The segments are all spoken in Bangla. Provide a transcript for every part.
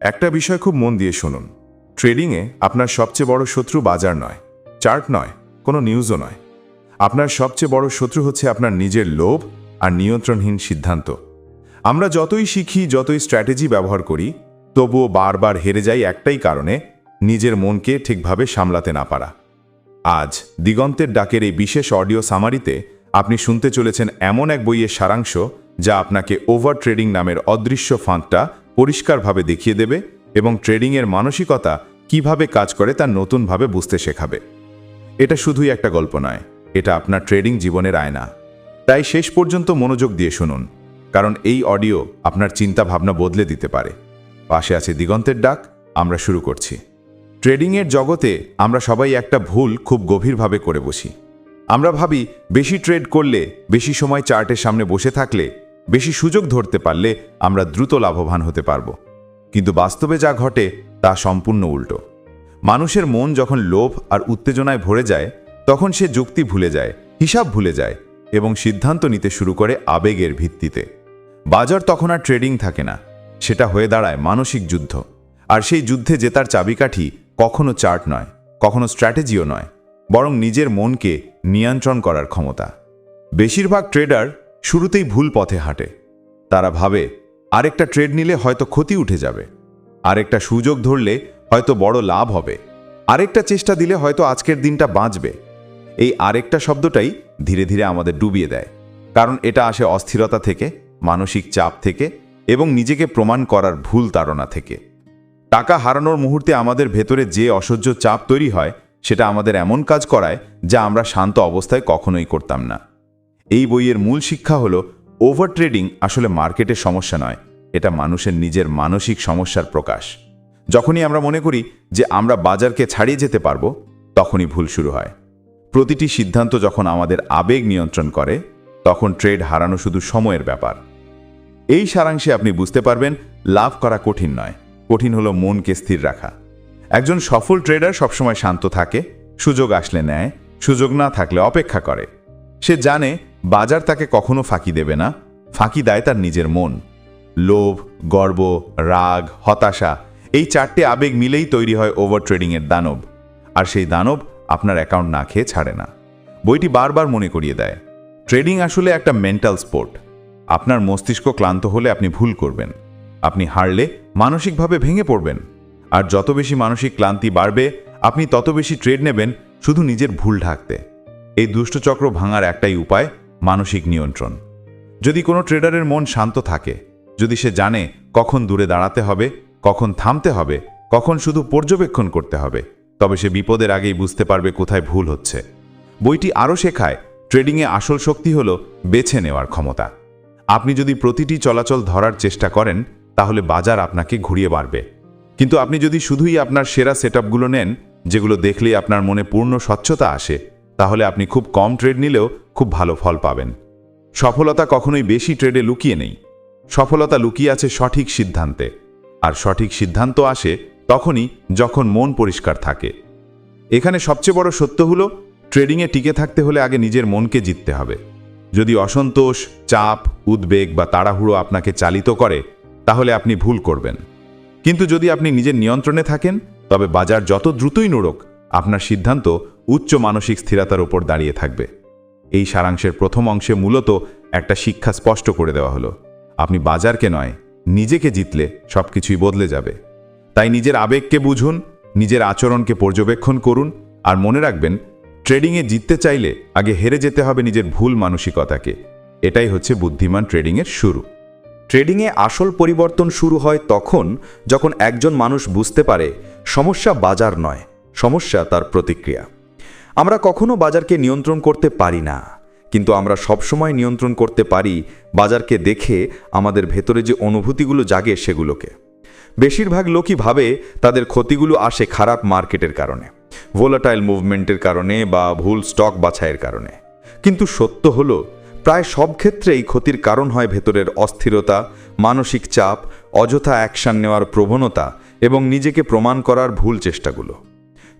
একটা বিষয় খুব মন দিয়ে শুনুন। ট্রেডিংয়ে আপনার সবচেয়ে বড় শত্রু বাজার নয়, চার্ট নয়, কোনো নিউজও নয়। আপনার সবচেয়ে বড় শত্রু হচ্ছে আপনার নিজের লোভ আর নিয়ন্ত্রণহীন সিদ্ধান্ত। আমরা যতই শিখি, যতই স্ট্র্যাটেজি ব্যবহার করি, তবুও বারবার হেরে যাই একটাই কারণে, নিজের মনকে ঠিকভাবে সামলাতে না পারা। আজ দিগন্তের ডাকের এই বিশেষ অডিও সামারিতে আপনি শুনতে চলেছেন এমন এক বইয়ের সারাংশ যা আপনাকে ওভার ট্রেডিং নামের অদৃশ্য ফাঁদটা পরিষ্কারভাবে দেখিয়ে দেবে এবং ট্রেডিংয়ের মানসিকতা কীভাবে কাজ করে তা নতুনভাবে বুঝতে শেখাবে। এটা শুধুই একটা গল্প নয়, এটা আপনার ট্রেডিং জীবনের আয়না। তাই শেষ পর্যন্ত মনোযোগ দিয়ে শুনুন, কারণ এই অডিও আপনার চিন্তা ভাবনা বদলে দিতে পারে। পাশে আছে দিগন্তের ডাক, আমরা শুরু করছি। ট্রেডিংয়ের জগতে আমরা সবাই একটা ভুল খুব গভীরভাবে করে বসি। আমরা ভাবি, বেশি ট্রেড করলে বেশি সময় চার্টের সামনে বসে থাকলে বেশি সুযোগ ধরতে পারলে আমরা দ্রুত লাভবান হতে পারব। কিন্তু বাস্তবে যা ঘটে, তা সম্পূর্ণ উল্টো। মানুষের মন যখন লোভ আর উত্তেজনায় ভরে যায়, তখন সে যুক্তি ভুলে যায়, হিসাব ভুলে যায় এবং সিদ্ধান্ত নিতে শুরু করে আবেগের ভিত্তিতে। বাজার তখন আর ট্রেডিং থাকে না, সেটা হয়ে দাঁড়ায় মানসিক যুদ্ধ। আর সেই যুদ্ধে জেতার চাবিকাঠি কখনো চার্ট নয়, কখনো স্ট্র্যাটেজিও নয়, বরং নিজের মনকে নিয়ন্ত্রণ করার ক্ষমতা। বেশিরভাগ ট্রেডার শুরুতেই ভুল পথে হাঁটে। তারা ভাবে, আরেকটা ট্রেড নিলে হয়তো ক্ষতি উঠে যাবে। আরেকটা সুযোগ ধরলে হয়তো বড় লাভ হবে। আরেকটা চেষ্টা দিলে হয়তো আজকের দিনটা বাঁচবে। এই আরেকটা শব্দটাই ধীরে ধীরে আমাদের ডুবিয়ে দেয়। কারণ এটা আসে অস্থিরতা থেকে, মানসিক চাপ থেকে এবং নিজেকে প্রমাণ করার ভুল তাড়না থেকে। টাকা হারানোর মুহূর্তে আমাদের ভেতরে যে অসহ্য চাপ তৈরি হয়, সেটা আমাদের এমন কাজ করায় যা আমরা শান্ত অবস্থায় কখনোই করতাম না। এই বইয়ের মূল শিক্ষা হলো ওভার ট্রেডিং আসলে মার্কেটের সমস্যা নয়, এটা মানুষের নিজের মানসিক সমস্যার প্রকাশ। যখনই আমরা মনে করি যে আমরা বাজারকে ছাড়িয়ে যেতে পারব, তখনই ভুল শুরু হয়। প্রতিটি সিদ্ধান্ত যখন আমাদের আবেগ নিয়ন্ত্রণ করে, তখন ট্রেড হারানো শুধু সময়ের ব্যাপার। এই সারাংশে আপনি বুঝতে পারবেন, লাভ করা কঠিন নয়, কঠিন হলো মনকে স্থির রাখা। একজন সফল ট্রেডার সবসময় শান্ত থাকে, সুযোগ আসলে নেয়, সুযোগ না থাকলে অপেক্ষা করে। সে জানে বাজার তাকে কখনো ফাঁকি দেবে না, ফাঁকি দেয় তার নিজের মন। লোভ, গর্ব, রাগ, হতাশা, এই চারটে আবেগ মিলেই তৈরি হয় ওভার ট্রেডিংয়ের দানব। আর সেই দানব আপনার অ্যাকাউন্ট না খেয়ে ছাড়ে না। বইটি বারবার মনে করিয়ে দেয়। ট্রেডিং আসলে একটা মেন্টাল স্পোর্ট। আপনার মস্তিষ্ক ক্লান্ত হলে আপনি ভুল করবেন। আপনি হারলে মানসিকভাবে ভেঙে পড়বেন। আর যত বেশি মানসিক ক্লান্তি বাড়বে, আপনি তত বেশি ট্রেড নেবেন শুধু নিজের ভুল ঢাকতে। এই দুষ্টচক্র ভাঙার একটাই উপায় মানসিক নিয়ন্ত্রণ। যদি কোনো ট্রেডারের মন শান্ত থাকে, যদি সে জানে কখন দূরে দাঁড়াতে হবে, কখন থামতে হবে, কখন শুধু পর্যবেক্ষণ করতে হবে, তবে সে বিপদের আগেই বুঝতে পারবে কোথায় ভুল হচ্ছে। বইটি আরও শেখায়, ট্রেডিংয়ে আসল শক্তি হল বেছে নেওয়ার ক্ষমতা। আপনি যদি প্রতিটি চলাচল ধরার চেষ্টা করেন, তাহলে বাজার আপনাকে ঘুরিয়ে বাড়বে। কিন্তু আপনি যদি শুধুই আপনার সেরা সেটআপগুলো নেন, যেগুলো দেখলেই আপনার মনে পূর্ণ স্বচ্ছতা আসে, তাহলে আপনি খুব কম ট্রেড নিলেও খুব ভালো ফল পাবেন। সফলতা কখনোই বেশি ট্রেডে লুকিয়ে নেই। সফলতা লুকিয়ে আছে সঠিক সিদ্ধান্তে। আর সঠিক সিদ্ধান্ত আসে তখনই যখন মন পরিষ্কার থাকে। এখানে সবচেয়ে বড় সত্য হল ট্রেডিংয়ে টিকে থাকতে হলে আগে নিজের মনকে জিততে হবে। যদি অসন্তোষ, চাপ, উদ্বেগ বা তাড়াহুড়ো আপনাকে চালিত করে, তাহলে আপনি ভুল করবেন। কিন্তু যদি আপনি নিজের নিয়ন্ত্রণে থাকেন, তবে বাজার যত দ্রুতই নড়ুক, আপনার সিদ্ধান্ত উচ্চ মানসিক স্থিরতার উপর দাঁড়িয়ে থাকবে। এই সারাংশের প্রথম অংশে মূলত একটা শিক্ষা স্পষ্ট করে দেওয়া হলো। আপনি বাজারকে নয়, নিজেকে জিতলে সবকিছুই বদলে যাবে। তাই নিজের আবেগকে বুঝুন, নিজের আচরণকে পর্যবেক্ষণ করুন আর মনে রাখবেন, ট্রেডিংয়ে জিততে চাইলে আগে হেরে যেতে হবে নিজের ভুল মানসিকতাকে। এটাই হচ্ছে বুদ্ধিমান ট্রেডিংয়ের শুরু। ট্রেডিংয়ে আসল পরিবর্তন শুরু হয় তখন যখন একজন মানুষ বুঝতে পারে, সমস্যা বাজার নয়, সমস্যা তার প্রতিক্রিয়া। আমরা কখনো বাজারকে নিয়ন্ত্রণ করতে পারি না, কিন্তু আমরা সবসময় নিয়ন্ত্রণ করতে পারি বাজারকে দেখে আমাদের ভেতরে যে অনুভূতিগুলো জাগে সেগুলোকে। বেশিরভাগ লোকই ভাবে তাদের ক্ষতিগুলো আসে খারাপ মার্কেটের কারণে ভোলাটাইল মুভমেন্টের কারণে বা ভুল স্টক বাছাইয়ের কারণে। কিন্তু সত্য হলো, প্রায় সব ক্ষেত্রেই ক্ষতির কারণ হয় ভেতরের অস্থিরতা, মানসিক চাপ, অযথা অ্যাকশন নেওয়ার প্রবণতা এবং নিজেকে প্রমাণ করার ভুল চেষ্টাগুলো।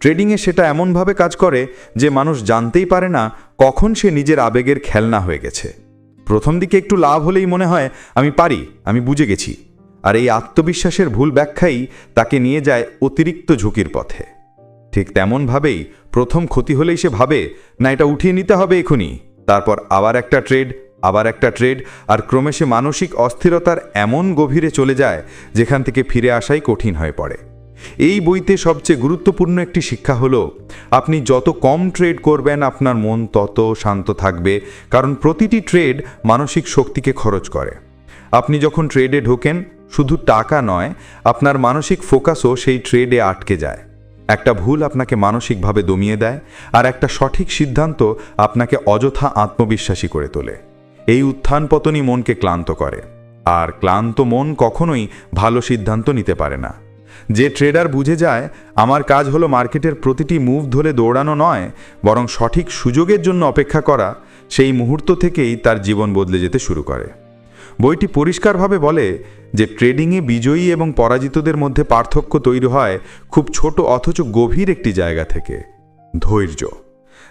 ট্রেডিংয়ে সেটা এমনভাবে কাজ করে যে মানুষ জানতেই পারে না কখন সে নিজের আবেগের খেলনা হয়ে গেছে। প্রথম দিকে একটু লাভ হলেই মনে হয়, আমি পারি, আমি বুঝে গেছি। আর এই আত্মবিশ্বাসের ভুল ব্যাখ্যাই তাকে নিয়ে যায় অতিরিক্ত ঝুঁকির পথে। ঠিক তেমনভাবেই প্রথম ক্ষতি হলেই সে ভাবে, না, এটা উঠিয়ে নিতে হবে এখনই তারপর আবার একটা ট্রেড, আবার একটা ট্রেড, আর ক্রমে সে মানসিক অস্থিরতার এমন গভীরে চলে যায়, যেখান থেকে ফিরে আসাই কঠিন হয়ে পড়ে। এই বইতে সবচেয়ে গুরুত্বপূর্ণ একটি শিক্ষা হলো, আপনি যত কম ট্রেড করবেন, আপনার মন তত শান্ত থাকবে, কারণ প্রতিটি ট্রেড মানসিক শক্তিকে খরচ করে। আপনি যখন ট্রেডে ঢোকেন, শুধু টাকা নয়, আপনার মানসিক ফোকাসও সেই ট্রেডে আটকে যায়। একটা ভুল আপনাকে মানসিকভাবে দমিয়ে দেয়, আর একটা সঠিক সিদ্ধান্ত আপনাকে অযথা আত্মবিশ্বাসী করে তোলে। এই উত্থান পতনই মনকে ক্লান্ত করে। আর ক্লান্ত মন কখনোই ভালো সিদ্ধান্ত নিতে পারে না। যে ট্রেডার বুঝে যায়, আমার কাজ হলো মার্কেটের প্রতিটি মুভ ধরে দৌড়ানো নয়, বরং সঠিক সুযোগের জন্য অপেক্ষা করা, সেই মুহূর্ত থেকেই তার জীবন বদলে যেতে শুরু করে। বইটি পরিষ্কারভাবে বলে যে ট্রেডিংয়ে বিজয়ী এবং পরাজিতদের মধ্যে পার্থক্য তৈরি হয় খুব ছোট অথচ গভীর একটি জায়গা থেকে, ধৈর্য।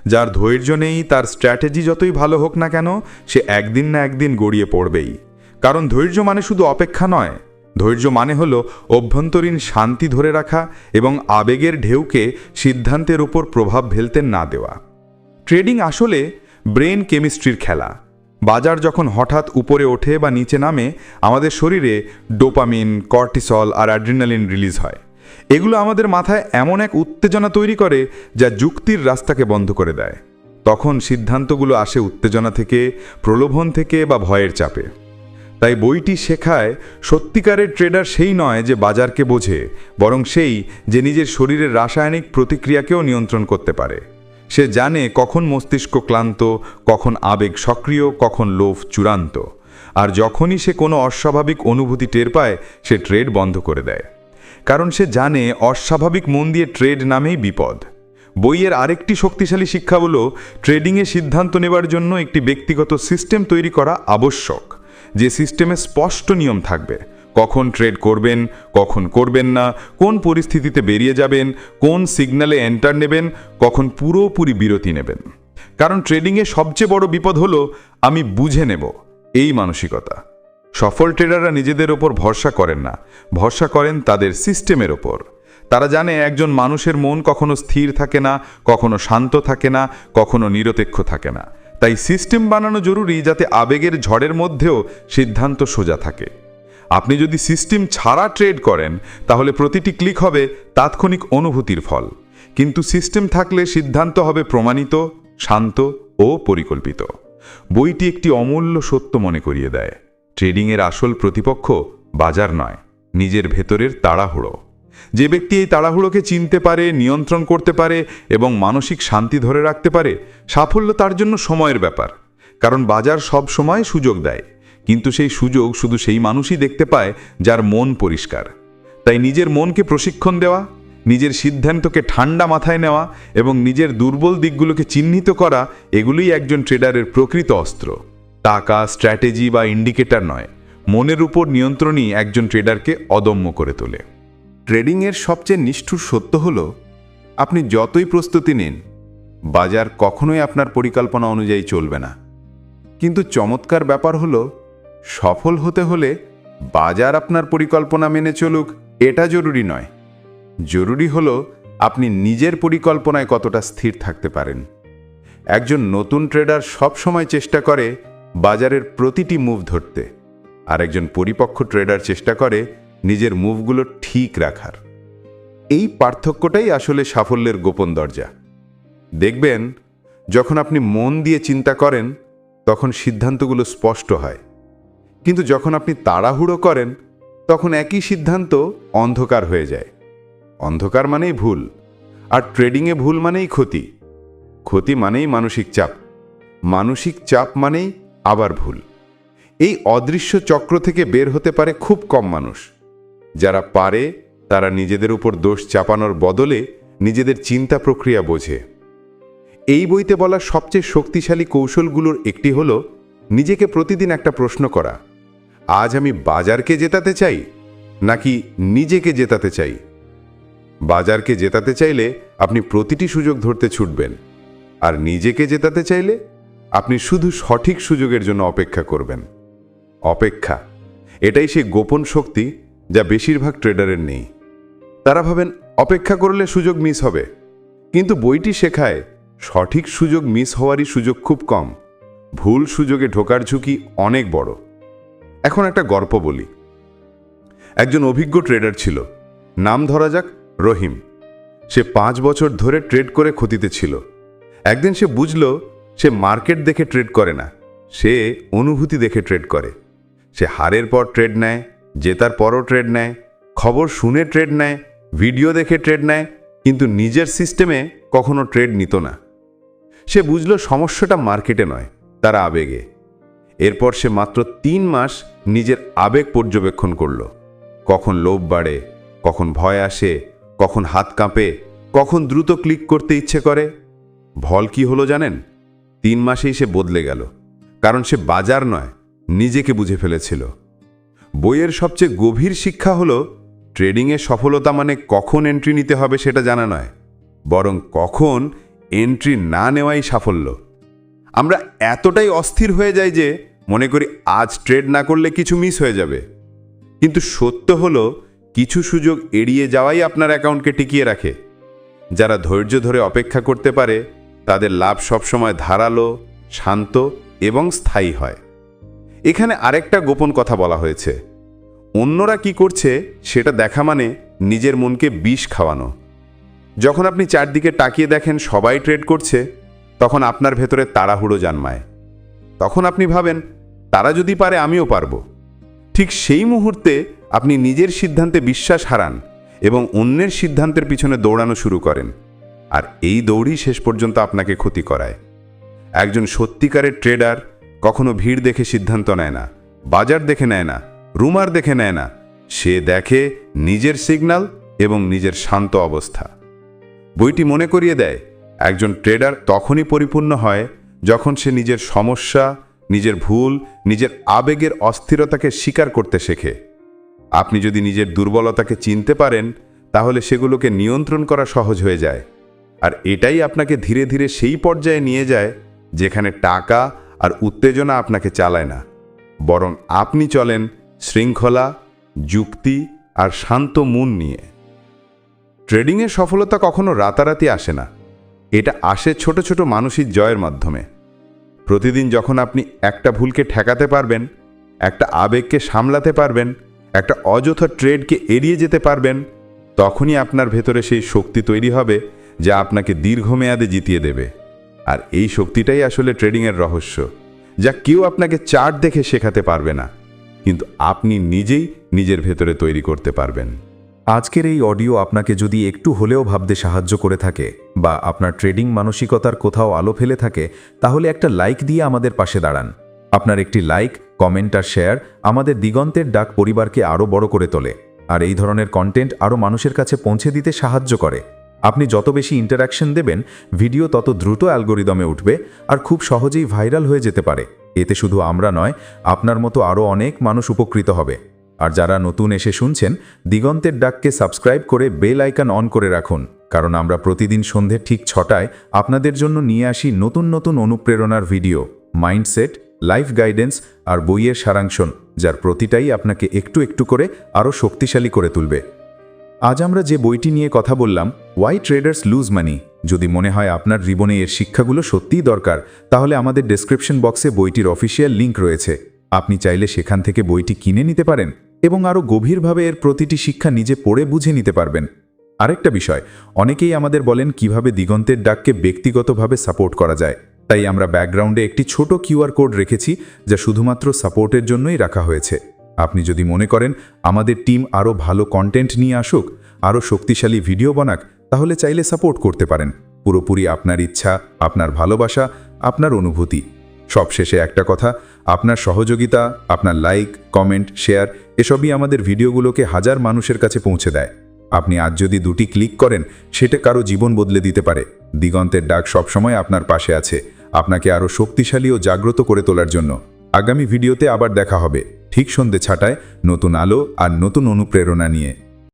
যার ধৈর্য নেই, তার স্ট্র্যাটেজি যতই ভালো হোক না কেন, সে একদিন না একদিন গড়িয়ে পড়বেই। কারণ ধৈর্য মানে শুধু অপেক্ষা নয় ধৈর্য মানে হল অভ্যন্তরীণ শান্তি ধরে রাখা এবং আবেগের ঢেউকে সিদ্ধান্তের উপর প্রভাব ফেলতে না দেওয়া। ট্রেডিং আসলে ব্রেন কেমিস্ট্রির খেলা। বাজার যখন হঠাৎ উপরে ওঠে বা নিচে নামে, আমাদের শরীরে ডোপামিন, কর্টিসল আর অ্যাড্রিনালিন রিলিজ হয়। এগুলো আমাদের মাথায় এমন এক উত্তেজনা তৈরি করে যা যুক্তির রাস্তাকে বন্ধ করে দেয়। তখন সিদ্ধান্তগুলো আসে উত্তেজনা থেকে, প্রলোভন থেকে বা ভয়ের চাপে। তাই বইটি শেখায় সত্যিকারের ট্রেডার সেই নয় যে বাজারকে বোঝে, বরং সেই যে নিজের শরীরের রাসায়নিক প্রতিক্রিয়াকেও নিয়ন্ত্রণ করতে পারে। সে জানে কখন মস্তিষ্ক ক্লান্ত, কখন আবেগ সক্রিয়, কখন লোভ চূড়ান্ত। আর যখনই সে কোনো অস্বাভাবিক অনুভূতি টের পায়, সে ট্রেড বন্ধ করে দেয়। কারণ সে জানে অস্বাভাবিক মন দিয়ে ট্রেড নামেই বিপদ। বইয়ের আরেকটি শক্তিশালী শিক্ষা হল ট্রেডিংয়ে সিদ্ধান্ত নেবার জন্য একটি ব্যক্তিগত সিস্টেম তৈরি করা আবশ্যক। যে সিস্টেমে স্পষ্ট নিয়ম থাকবে। কখন ট্রেড করবেন, কখন করবেন না, কোন পরিস্থিতিতে বেরিয়ে যাবেন, কোন সিগন্যালে এন্টার নেবেন, কখন পুরোপুরি বিরতি নেবেন। কারণ ট্রেডিংয়ে সবচেয়ে বড় বিপদ হলো, আমি বুঝে নেব এই মানসিকতা। সফল ট্রেডাররা নিজেদের ওপর ভরসা করেন না, ভরসা করেন তাদের সিস্টেমের ওপর। তারা জানে একজন মানুষের মন কখনো স্থির থাকে না, কখনো শান্ত থাকে না, কখনো নিরপেক্ষ থাকে না। তাই সিস্টেম বানানো জরুরি যাতে আবেগের ঝড়ের মধ্যেও সিদ্ধান্ত সোজা থাকে। আপনি যদি সিস্টেম ছাড়া ট্রেড করেন, তাহলে প্রতিটি ক্লিক হবে তাৎক্ষণিক অনুভূতির ফল। কিন্তু সিস্টেম থাকলে সিদ্ধান্ত হবে প্রমাণিত, শান্ত ও পরিকল্পিত। বইটি একটি অমূল্য সত্য মনে করিয়ে দেয়। ট্রেডিংয়ের আসল প্রতিপক্ষ বাজার নয়, নিজের ভেতরের তাড়াহুড়ো। যে ব্যক্তি এই তাড়াহুড়োকে চিনতে পারে, নিয়ন্ত্রণ করতে পারে এবং মানসিক শান্তি ধরে রাখতে পারে, সাফল্য তার জন্য সময়ের ব্যাপার। কারণ বাজার সব সময় সুযোগ দেয়। কিন্তু সেই সুযোগ শুধু সেই মানুষই দেখতে পায় যার মন পরিষ্কার। তাই নিজের মনকে প্রশিক্ষণ দেওয়া, নিজের সিদ্ধান্তকে ঠান্ডা মাথায় নেওয়া এবং নিজের দুর্বল দিকগুলোকে চিহ্নিত করা, এগুলোই একজন ট্রেডারের প্রকৃত অস্ত্র। টাকা, স্ট্র্যাটেজি বা ইন্ডিকেটর নয়। মনের উপর নিয়ন্ত্রণই একজন ট্রেডারকে অদম্য করে তোলে। ট্রেডিংয়ের সবচেয়ে নিষ্ঠুর সত্য হল, আপনি যতই প্রস্তুতি নিন, বাজার কখনোই আপনার পরিকল্পনা অনুযায়ী চলবে না। কিন্তু চমৎকার ব্যাপার হলো, সফল হতে হলে বাজার আপনার পরিকল্পনা মেনে চলুক, এটা জরুরি নয়। জরুরি হলো, আপনি নিজের পরিকল্পনায় কতটা স্থির থাকতে পারেন। একজন নতুন ট্রেডার সব সময় চেষ্টা করে বাজারের প্রতিটি মুভ ধরতে। আর একজন পরিপক্ক ট্রেডার চেষ্টা করে নিজের মুভগুলো ঠিক রাখার। এই পার্থক্যটাই আসলে সাফল্যের গোপন দরজা। দেখবেন, যখন আপনি মন দিয়ে চিন্তা করেন, তখন সিদ্ধান্তগুলো স্পষ্ট হয়। কিন্তু যখন আপনি তাড়াহুড়ো করেন, তখন একই সিদ্ধান্ত অন্ধকার হয়ে যায়। অন্ধকার মানেই ভুল, আর ট্রেডিংয়ে ভুল মানেই ক্ষতি। ক্ষতি মানেই মানসিক চাপ। মানসিক চাপ মানেই আবার ভুল। এই অদৃশ্য চক্র থেকে বের হতে পারে খুব কম মানুষ। যারা পারে, তারা নিজেদের উপর দোষ চাপানোর বদলে নিজেদের চিন্তা প্রক্রিয়া বোঝে। এই বইতে বলা সবচেয়ে শক্তিশালী কৌশলগুলোর একটি হলো, নিজেকে প্রতিদিন একটা প্রশ্ন করা, আজ আমি বাজারকে জেতাতে চাই, নাকি নিজেকে জেতাতে চাই? বাজারকে জেতাতে চাইলে আপনি প্রতিটি সুযোগ ধরতে ছুটবেন, আর নিজেকে জেতাতে চাইলে আপনি শুধু সঠিক সুযোগের জন্য অপেক্ষা করবেন। অপেক্ষা, এটাই সেই গোপন শক্তি যা বেশিরভাগ ট্রেডারের নেই। তারা ভাবেন, অপেক্ষা করলে সুযোগ মিস হবে। কিন্তু বইটি শেখায়, সঠিক সুযোগ মিস হওয়ারই সুযোগ খুব কম। ভুল সুযোগে ঢোকার ঝুঁকি অনেক বড়। এখন একটা গল্প বলি। একজন অভিজ্ঞ ট্রেডার ছিল। নাম ধরা যাক, রহিম। সে পাঁচ বছর ধরে ট্রেড করে ক্ষতিতে ছিল। একদিন সে বুঝল, সে মার্কেট দেখে ট্রেড করে না। সে অনুভূতি দেখে ট্রেড করে। সে হারের পর ট্রেড নেয় জেতার পরও ট্রেড নেয়, খবর শুনে ট্রেড নেয়, ভিডিও দেখে ট্রেড নেয়, কিন্তু নিজের সিস্টেমে কখনো ট্রেড নিত না। সে বুঝল সমস্যাটা মার্কেটে নয়, তার আবেগে। এরপর সে মাত্র তিন মাস নিজের আবেগ পর্যবেক্ষণ করল। কখন লোভ বাড়ে, কখন ভয় আসে, কখন হাত কাঁপে, কখন দ্রুত ক্লিক করতে ইচ্ছে করে। ভল কি হলো জানেন? তিন মাসেই সে বদলে গেল, কারণ সে বাজার নয়, নিজেকে বুঝে ফেলেছিল। বইয়ের সবচেয়ে গভীর শিক্ষা হলো, ট্রেডিংয়ে সফলতা মানে কখন এন্ট্রি নিতে হবে সেটা জানা নয়, বরং কখন এন্ট্রি না নেওয়াই সাফল্য। আমরা এতটাই অস্থির হয়ে যাই যে মনে করি আজ ট্রেড না করলে কিছু মিস হয়ে যাবে। কিন্তু সত্য হলো, কিছু সুযোগ এড়িয়ে যাওয়াই আপনার অ্যাকাউন্টকে টিকিয়ে রাখে। যারা ধৈর্য ধরে অপেক্ষা করতে পারে, তাদের লাভ সবসময় ধারালো, শান্ত এবং স্থায়ী হয়। এখানে আরেকটা গোপন কথা বলা হয়েছে। অন্যরা কি করছে সেটা দেখা মানে নিজের মনকে বিষ খাওয়ানো। যখন আপনি চারদিকে তাকিয়ে দেখেন সবাই ট্রেড করছে, তখন আপনার ভেতরে তাড়াহুড়ো জন্মায়। তখন আপনি ভাবেন, তারা যদি পারে আমিও পারব। ঠিক সেই মুহূর্তে আপনি নিজের সিদ্ধান্তে বিশ্বাস হারান এবং অন্যের সিদ্ধান্তের পিছনে দৌড়ানো শুরু করেন। আর এই দৌড়ই শেষ পর্যন্ত আপনাকে ক্ষতি করায়। একজন সত্যিকারের ট্রেডার কখনো ভিড় দেখে সিদ্ধান্ত নেয় না, বাজার দেখে নেয় না, রুমার দেখে নেয় না। সে দেখে নিজের সিগন্যাল এবং নিজের শান্ত অবস্থা। বইটি মনে করিয়ে দেয়, একজন ট্রেডার তখনই পরিপূর্ণ হয় যখন সে নিজের সমস্যা, নিজের ভুল, নিজের আবেগের অস্থিরতাকে স্বীকার করতে শেখে। আপনি যদি নিজের দুর্বলতাকে চিনতে পারেন, তাহলে সেগুলোকে নিয়ন্ত্রণ করা সহজ হয়ে যায়। আর এটাই আপনাকে ধীরে ধীরে সেই পর্যায়ে নিয়ে যায়, যেখানে টাকা আর উত্তেজনা আপনাকে চালায় না। বরং আপনি চলেন শৃঙ্খলা, যুক্তি আর শান্ত মন নিয়ে। ট্রেডিংয়ের সফলতা কখনো রাতারাতি আসে না। এটা আসে ছোট ছোট মানসিক জয়ের মাধ্যমে। প্রতিদিন যখন আপনি একটা ভুলকে ঠেকাতে পারবেন, একটা আবেগকে সামলাতে পারবেন, একটা অযথা ট্রেডকে এড়িয়ে যেতে পারবেন, তখনই আপনার ভেতরে সেই শক্তি তৈরি হবে, যা আপনাকে দীর্ঘমেয়াদে জিতিয়ে দেবে। আর এই শক্তিটাই আসলে ট্রেডিংয়ের রহস্য, যা কেউ আপনাকে চার্ট দেখে শেখাতে পারবে না, কিন্তু আপনি নিজেই নিজের ভেতরে তৈরি করতে পারবেন। আজকের এই অডিও আপনাকে যদি একটু হলেও ভাবতে সাহায্য করে থাকে বা আপনার ট্রেডিং মানসিকতার কোথাও আলো ফেলে থাকে, তাহলে একটা লাইক দিয়ে আমাদের পাশে দাঁড়ান। আপনার একটি লাইক, কমেন্ট আর শেয়ার আমাদের দিগন্তের ডাক পরিবারকে আরও বড় করে তোলে, আর এই ধরনের কন্টেন্ট আরও মানুষের কাছে পৌঁছে দিতে সাহায্য করে। আপনি যত বেশি ইন্টারাকশন দেবেন ভিডিও তত দ্রুত অ্যালগোরিদমে উঠবে আর খুব সহজেই ভাইরাল হয়ে যেতে পারে। এতে শুধু আমরা নয়, আপনার মতো আরও অনেক মানুষ উপকৃত হবে। আর যারা নতুন এসে শুনছেন, দিগন্তের ডাককে সাবস্ক্রাইব করে বেল আইকন অন করে রাখুন, কারণ আমরা প্রতিদিন সন্ধে ঠিক ছটায় আপনাদের জন্য নিয়ে আসি নতুন নতুন অনুপ্রেরণার ভিডিও মাইন্ডসেট লাইফ গাইডেন্স আর বইয়ের সারাংশন যার প্রতিটাই আপনাকে একটু একটু করে আরও শক্তিশালী করে তুলবে। আজ আমরা যে বইটি নিয়ে কথা বললাম ওয়াই ট্রেডার্স লুজ মানি যদি মনে হয় আপনার জীবনে এর শিক্ষাগুলো সত্যিই দরকার, তাহলে আমাদের ডেসক্রিপশন বক্সে বইটির অফিসিয়াল লিংক রয়েছে। আপনি চাইলে সেখান থেকে বইটি কিনে নিতে পারেন এবং আরও গভীরভাবে এর প্রতিটি শিক্ষা নিজে পড়ে বুঝে নিতে পারবেন। আরেকটা বিষয়, অনেকেই আমাদের বলেন কীভাবে দিগন্তের ডাককে ব্যক্তিগতভাবে সাপোর্ট করা যায়। তাই আমরা ব্যাকগ্রাউন্ডে একটি ছোট কিউআর কোড রেখেছি, যা শুধুমাত্র সাপোর্টের জন্যই রাখা হয়েছে। আপনি যদি মনে করেন আমাদের টিম আরও ভালো কন্টেন্ট নিয়ে আসুক, আরও শক্তিশালী ভিডিও বানাক, তাহলে চাইলে সাপোর্ট করতে পারেন। পুরোপুরি আপনার ইচ্ছা, আপনার ভালোবাসা, আপনার অনুভূতি। সবশেষে একটা কথা, আপনার সহযোগিতা, আপনার লাইক কমেন্ট শেয়ার এসবই আমাদের ভিডিওগুলোকে হাজার মানুষের কাছে পৌঁছে দেয়। আপনি আজ যদি দুটি ক্লিক করেন, সেটা কারও জীবন বদলে দিতে পারে। দিগন্তের ডাক সবসময় আপনার পাশে আছে। আপনাকে আরও শক্তিশালী ও জাগ্রত করে তোলার জন্য। আগামী ভিডিওতে আবার দেখা হবে। ঠিক সন্ধে ছাটায় নতুন আলো আর নতুন অনুপ্রেরণা নিয়ে।